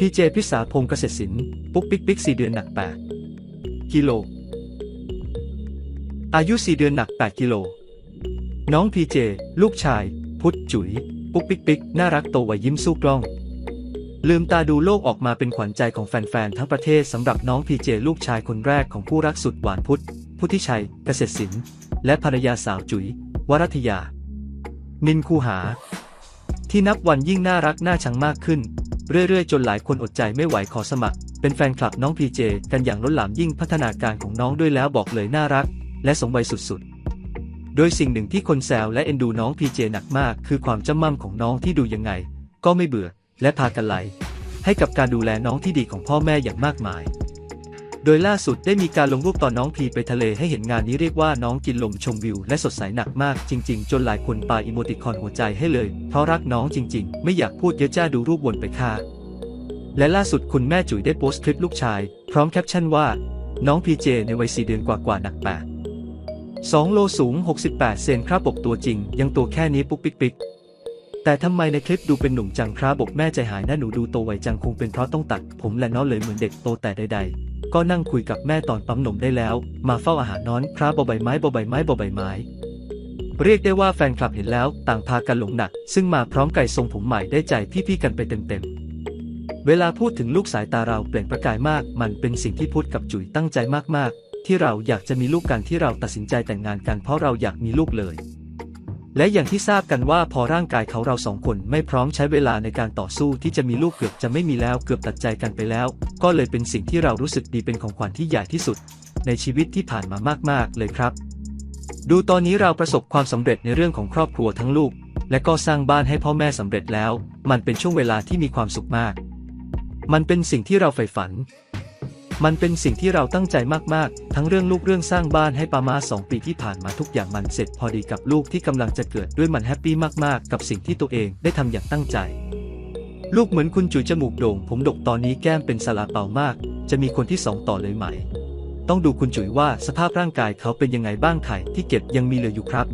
พีเจพิสาพงเกษตรศิลป์ปุ๊กปิ๊กปิ๊กสี่เดือนหนัก 8 กิโล อายุ 4 เดือนหนัก 8 กิโล น้องพีเจ ลูกชาย พุทธจุ๋ย ปุ๊กปิ๊กปิ๊กน่ารักโตวัยยิ้มสู้กล้อง ลืมตาดูโลกออกมาเป็นขวัญใจของแฟนๆ ทั้งประเทศสำหรับน้องพีเจ ลูกชายคนแรกของผู้รักสุดหวานพุทธพุทธิชัย เกษตรศิลป์และภรรยาสาวจุ๋ย วรัตยา นินคูหา ที่นับวันยิ่งน่ารักน่าชังมากขึ้น เรื่อยๆ จนหลายคนอดใจไม่ไหวขอสมัคร เป็นแฟนคลับน้องพีเจกันอย่างล้นหลามยิ่งพัฒนาการของน้องด้วยแล้วบอกเลยน่ารัก และสมวัยสุดๆ โดยสิ่งหนึ่งที่คนแซวและเอ็นดูน้องพีเจหนักมาก คือความจ้ำมั่มของน้องที่ดูยังไง ก็ไม่เบื่อและพากันไหลให้กับการดูแลน้องที่ดีของพ่อแม่อย่างมากมาย โดยล่าสุดได้มีการลงรูปตอนน้องพีไปทะเลให้เห็นงานนี้เรียกว่าน้องกินลมชมวิวและสดใสหนักมากจริง ๆ จนหลายคนปาอิโมติคอนหัวใจให้เลย เพราะรักน้องจริง ๆ ไม่อยากพูดเยอะจ้าดูรูปวนไปค่ะ และล่าสุดคุณแม่จุ๋ยได้โพสต์คลิปลูกชาย พร้อมแคปชั่นว่า น้องพีเจในวัย4เดือนกว่าๆหนัก8 2โลสูง 68 เซนครับปกตัวจริง ยังตัวแค่นี้ปุ๊กปิ๊กปิ๊กแต่ทำไมในคลิปดูเป็นหนุ่มจังครับบอกแม่ใจหายนะหนูดูโตไวจังคงเป็นเพราะต้องตัด ผมและน้องเลยเหมือนเด็กโตแต่ใดๆ ก็นั่งคุยกับแม่ตอนปั๊มนมได้แล้ว มาเฝ้าอาหารนอนครับบใบไม้บใบไม้บใบไม้ เรียกได้ว่าแฟนคลับเห็นแล้วต่างพากันหลงหนัก ซึ่งมาพร้อมไก่ทรงผมใหม่ได้ใจพี่ๆกันไปเต็มๆเวลาพูดถึงลูกสายตาเราเปล่งประกายมาก มันเป็นสิ่งที่พุทธกับจุ๋ยตั้งใจมากๆ ที่เราอยากจะมีลูกกันที่เราตัดสินใจแต่งงานกันเพราะเราอยากมีลูกเลย และอย่างที่ทราบกันว่าพอร่างกายเขาเราสองคนไม่พร้อมใช้เวลาในการต่อสู้ที่จะมีลูกเกือบจะไม่มีแล้วเกือบตัดใจกันไปแล้ว ก็เลยเป็นสิ่งที่เรารู้สึกดีเป็นของขวัญที่ใหญ่ที่สุด ในชีวิตที่ผ่านมามากๆเลยครับ ดูตอนนี้เราประสบความสำเร็จในเรื่องของครอบครัวทั้งลูก และก็สร้างบ้านให้พ่อแม่สำเร็จแล้ว มันเป็นช่วงเวลาที่มีความสุขมาก มันเป็นสิ่งที่เราใฝ่ฝัน มันเป็นสิ่งที่เราตั้งใจมากๆ ทั้งเรื่องลูกเรื่องสร้างบ้านให้ปามาสองปีที่ผ่านมาทุกอย่างมันเสร็จพอดีกับลูกที่กำลังจะเกิดด้วยมันแฮปปี้มากๆ กับสิ่งที่ตัวเองได้ทำอย่างตั้งใจ ลูกเหมือนคุณจุ๋ยจมูกโด่ง ผมดกตอนนี้แก้มเป็นสลาเปามาก จะมีคนที่สองต่อเลยไหม ต้องดูคุณจุ๋ยว่าสภาพร่างกายเขาเป็นยังไงบ้างไข่ที่เก็บยังมีเหลืออยู่ครับ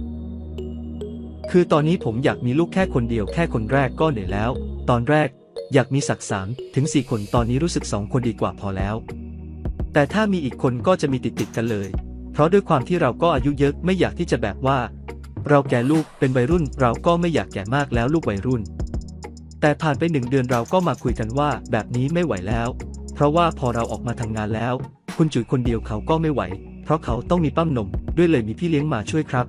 คือตอนนี้ผมอยากมีลูกแค่คนเดียวแค่คนแรกก็เหนื่อยแล้ว ตอนแรก อยากมีสักสามถึงสี่คนตอนนี้รู้สึกสองคนดีกว่าพอแล้ว แต่ถ้ามีอีกคนก็จะมีติดติดกันเลย เพราะด้วยความที่เราก็อายุเยอะไม่อยากที่จะแบบว่า เราแก่ลูกเป็นวัยรุ่น เราก็ไม่อยากแก่มากแล้วลูกวัยรุ่น แต่ผ่านไปหนึ่งเดือนเราก็มาคุยกันว่าแบบนี้ไม่ไหวแล้ว เพราะว่าพอเราออกมาทำงานแล้ว คุณจุ๋ยคนเดียวเขาก็ไม่ไหว เพราะเขาต้องมีปั้มนมด้วยเลยมีพี่เลี้ยงมาช่วยครับ